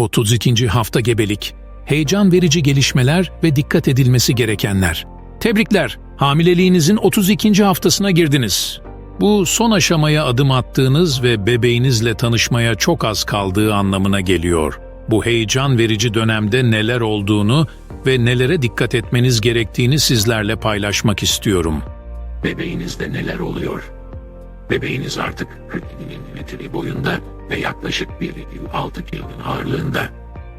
32. hafta gebelik. Heyecan verici gelişmeler ve dikkat edilmesi gerekenler. Tebrikler, hamileliğinizin 32. haftasına girdiniz. Bu son aşamaya adım attığınız ve bebeğinizle tanışmaya çok az kaldığı anlamına geliyor. Bu heyecan verici dönemde neler olduğunu ve nelere dikkat etmeniz gerektiğini sizlerle paylaşmak istiyorum. Bebeğinizde neler oluyor? Bebeğiniz artık 40 milimetre boyunda ve yaklaşık 1,6 kilonun ağırlığında.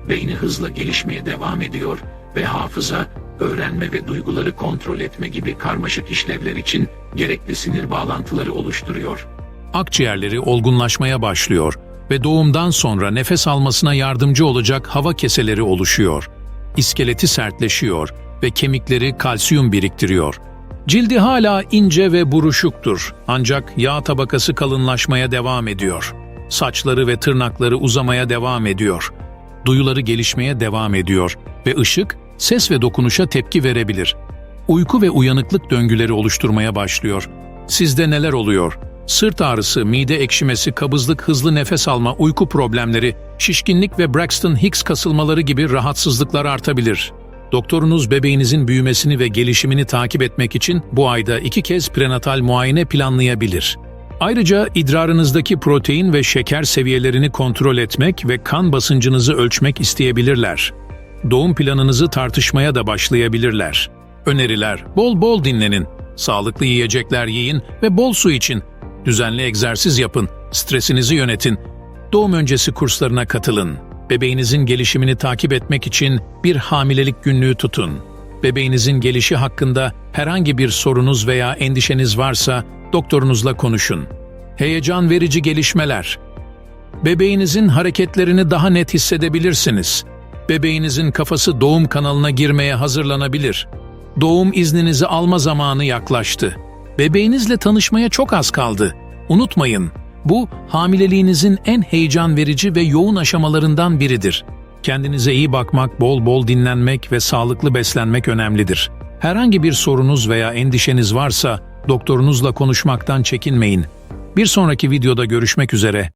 Beyni hızla gelişmeye devam ediyor ve hafıza, öğrenme ve duyguları kontrol etme gibi karmaşık işlevler için gerekli sinir bağlantıları oluşturuyor. Akciğerleri olgunlaşmaya başlıyor ve doğumdan sonra nefes almasına yardımcı olacak hava keseleri oluşuyor. İskeleti sertleşiyor ve kemikleri kalsiyum biriktiriyor. Cildi hala ince ve buruşuktur ancak yağ tabakası kalınlaşmaya devam ediyor. Saçları ve tırnakları uzamaya devam ediyor. Duyuları gelişmeye devam ediyor ve ışık, ses ve dokunuşa tepki verebilir. Uyku ve uyanıklık döngüleri oluşturmaya başlıyor. Sizde neler oluyor? Sırt ağrısı, mide ekşimesi, kabızlık, hızlı nefes alma, uyku problemleri, şişkinlik ve Braxton Hicks kasılmaları gibi rahatsızlıklar artabilir. Doktorunuz bebeğinizin büyümesini ve gelişimini takip etmek için bu ayda iki kez prenatal muayene planlayabilir. Ayrıca idrarınızdaki protein ve şeker seviyelerini kontrol etmek ve kan basıncınızı ölçmek isteyebilirler. Doğum planınızı tartışmaya da başlayabilirler. Öneriler: bol bol dinlenin, sağlıklı yiyecekler yiyin ve bol su için. Düzenli egzersiz yapın, stresinizi yönetin. Doğum öncesi kurslarına katılın. Bebeğinizin gelişimini takip etmek için bir hamilelik günlüğü tutun. Bebeğinizin gelişi hakkında herhangi bir sorunuz veya endişeniz varsa doktorunuzla konuşun. Heyecan verici gelişmeler. Bebeğinizin hareketlerini daha net hissedebilirsiniz. Bebeğinizin kafası doğum kanalına girmeye hazırlanabilir. Doğum izninizi alma zamanı yaklaştı. Bebeğinizle tanışmaya çok az kaldı. Unutmayın, bu hamileliğinizin en heyecan verici ve yoğun aşamalarından biridir. Kendinize iyi bakmak, bol bol dinlenmek ve sağlıklı beslenmek önemlidir. Herhangi bir sorunuz veya endişeniz varsa doktorunuzla konuşmaktan çekinmeyin. Bir sonraki videoda görüşmek üzere.